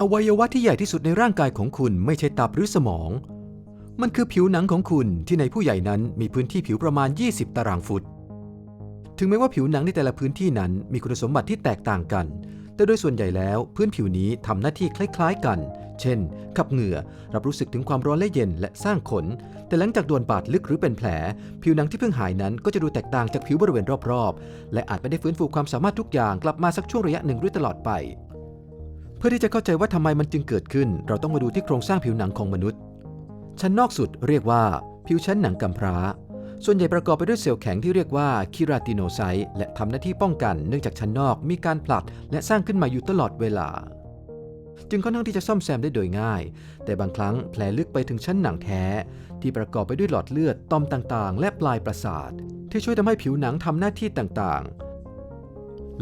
อวัยวะที่ใหญ่ที่สุดในร่างกายของคุณไม่ใช่ตับหรือสมอง มันคือผิวหนังของคุณที่ในผู้ใหญ่นั้นมีพื้นที่ผิวประมาณ 20 ตารางฟุต ถึงแม้ว่าผิวหนังในแต่ละพื้นที่นั้นมีคุณสมบัติที่แตกต่างกัน แต่โดยส่วนใหญ่แล้วพื้นผิวนี้ทำหน้าที่คล้ายๆกัน เช่น ขับเหงื่อ รับรู้สึกถึงความร้อนและเย็นและสร้างขน แต่หลังจากโดนบาดลึกหรือเป็นแผล ผิวหนังที่เพิ่งหายนั้นก็จะดูแตกต่างจากผิวบริเวณรอบๆ และอาจไม่ได้ฟื้นฟูความสามารถทุกอย่างกลับมาสักช่วงระยะหนึ่งด้วยตลอดไป พื่อที่จะเข้าใจว่าทำไมมันจึงเกิดขึ้น เราต้องมาดูที่โครงสร้างผิวหนังของมนุษย์ ชั้นนอกสุดเรียกว่าผิวชั้นหนังกำพร้า ส่วนใหญ่ประกอบไปด้วยเซลล์แข็งที่เรียกว่าคิราติโนไซต์และทำหน้าที่ป้องกันเนื่องจากชั้นนอกมีการผลัด และสร้างขึ้นมาอยู่ตลอดเวลา จึงค่อนข้างที่จะซ่อมแซมได้โดยง่าย แต่บางครั้งแผลลึกไปถึงชั้นหนังแท้ ที่ประกอบไปด้วยหลอดเลือดต่อมต่างๆ และปลายประสาท ที่ช่วยทำให้ผิวหนังทำหน้าที่ต่างๆ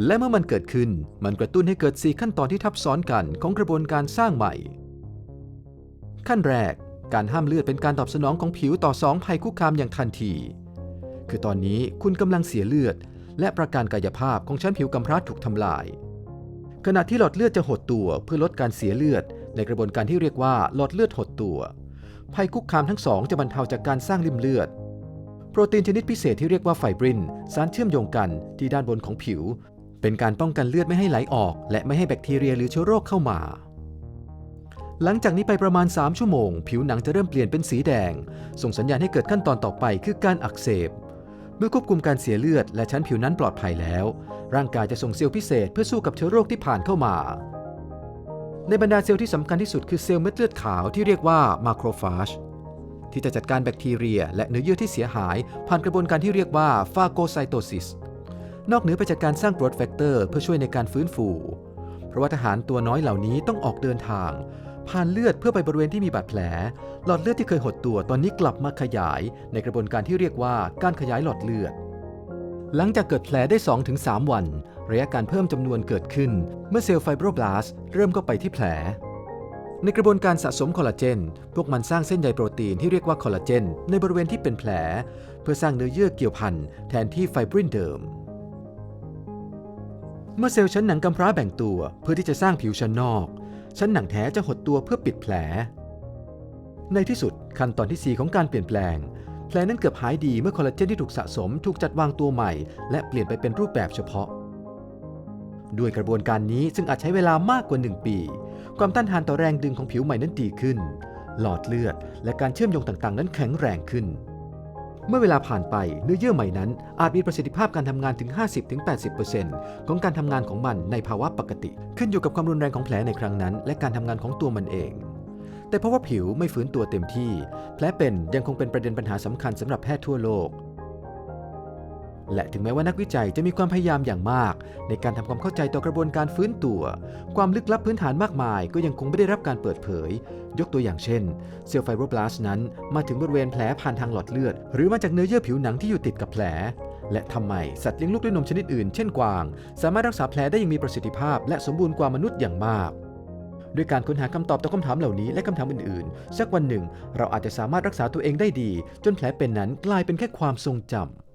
และเมื่อมันเกิดขึ้นมันกระตุ้นให้เกิด 4 ขั้นตอนที่ทับซ้อนกันของกระบวนการสร้างใหม่ ขั้นแรก การห้ามเลือดเป็นการตอบสนองของผิวต่อสองภัยคุกคามอย่างทันที คือตอนนี้คุณกำลังเสียเลือด และประการกายภาพของชั้นผิวกำพร้าถูกทำลาย ขณะที่หลอดเลือดจะหดตัวเพื่อลดการเสียเลือด ในกระบวนการที่เรียกว่าหลอดเลือดหดตัว ภัยคุกคามทั้งสองจะบรรเทาจากการสร้างริ่มเลือดโปรตีนชนิดพิเศษที่เรียกว่าไฟบริน สารเชื่อมโยงกันที่ด้านบนของผิว เป็นการป้องกันเลือดไม่ให้ไหลออก และไม่ให้แบคทีเรียหรือเชื้อโรคเข้ามา หลังจากนี้ไปประมาณ 3 ชั่วโมง ผิวหนังจะเริ่มเปลี่ยนเป็นสีแดง ส่งสัญญาณให้เกิดขั้นตอนต่อไปคือการอักเสบ เมื่อควบคุมการเสียเลือดและชั้นผิวนั้นปลอดภัยแล้ว ร่างกายจะส่งเซลล์พิเศษเพื่อสู้กับเชื้อโรคที่ผ่านเข้ามา ในบรรดาเซลล์ที่สำคัญที่สุดคือเซลล์เม็ดเลือดขาวที่เรียกว่ามาโครฟาจที่จะจัดการแบคทีเรีย และเนื้อเยื่อที่เสียหาย ผ่านกระบวนการที่เรียกว่าฟาโกไซโตซิส นอกเหนือไปจากการสร้างโกรทแฟกเตอร์เพื่อช่วยในการฟื้นฟู เพราะว่าทหารตัวน้อยเหล่านี้ต้องออกเดินทาง ผ่านเลือดเพื่อไปบริเวณที่มีบาดแผล หลอดเลือดที่เคยหดตัวตอนนี้กลับมาขยาย ในกระบวนการที่เรียกว่าการขยายหลอดเลือด หลังจากเกิดแผลได้ 2-3 วัน ระยะการเพิ่มจำนวนเกิดขึ้น เมื่อเซลล์ไฟโบรบลาสเริ่มเข้าไปที่แผลในกระบวนการสะสมคอลลาเจน พวกมันสร้างเส้นใยโปรตีนที่เรียกว่าคอลลาเจนในบริเวณที่เป็นแผล เพื่อสร้างเนื้อเยื่อเกี่ยวพันแทนที่ไฟบรินเดิม เมื่อเซลล์ชั้นหนังกำพร้าแบ่งตัวเพื่อที่จะสร้างผิวชั้นนอก ชั้นหนังแท้จะหดตัวเพื่อปิดแผล ในที่สุดขั้นตอนที่ 4 ของการเปลี่ยนแปลง แผลนั้นเกือบหายดีเมื่อคอลลาเจนที่ถูกสะสมถูกจัดวางตัวใหม่ และเปลี่ยนไปเป็นรูปแบบเฉพาะ ด้วยกระบวนการนี้ซึ่งอาจใช้เวลามากกว่า 1 ปี ความต้านทานต่อแรงดึงของผิวใหม่นั้นดีขึ้น หลอดเลือด และการเชื่อมโยงต่างๆ นั้นแข็งแรงขึ้น เมื่อเวลาผ่านไปเนื้อเยื่อใหม่นั้น อาจมีประสิทธิภาพการทำงานถึง 50-80%ของการทำงานของมันในภาวะปกติ ขึ้นอยู่กับความรุนแรงของแผลในครั้งนั้น และการทำงานของตัวมันเอง แต่เพราะว่าผิวไม่ฟื้นตัวเต็มที่ แผลเป็นยังคงเป็นประเด็นปัญหาสำคัญสำหรับแพทย์ทั่วโลก และถึงแม้ว่านักวิจัยจะมีความพยายามอย่างมาก ในการทำความเข้าใจต่อกระบวนการฟื้นตัว ความลึกลับพื้นฐานมากมาย ก็ยังคงไม่ได้รับการเปิดเผย ยกตัวอย่างเช่น เซลล์ไฟโบรบลาสต์นั้น มาถึงบริเวณแผลผ่านทางหลอดเลือด หรือมาจากเนื้อเยื่อผิวหนังที่อยู่ติดกับแผล และทำไมสัตว์เลี้ยงลูกด้วยนมชนิดอื่นเช่นกวาง สามารถรักษาแผลได้อยังมีประสิทธิภาพ และสมบูรณ์กว่ามนุษย์อย่างมากด้วยการค้นหาคำตอบต่อคำถามเหล่านี้และคำถามอื่นๆ สักวันหนึ่ง เราอาจจะสามารถรักษาตัวเองได้ดี จนแผลเป็นนั้นกลายเป็นแค่ความทรงจำ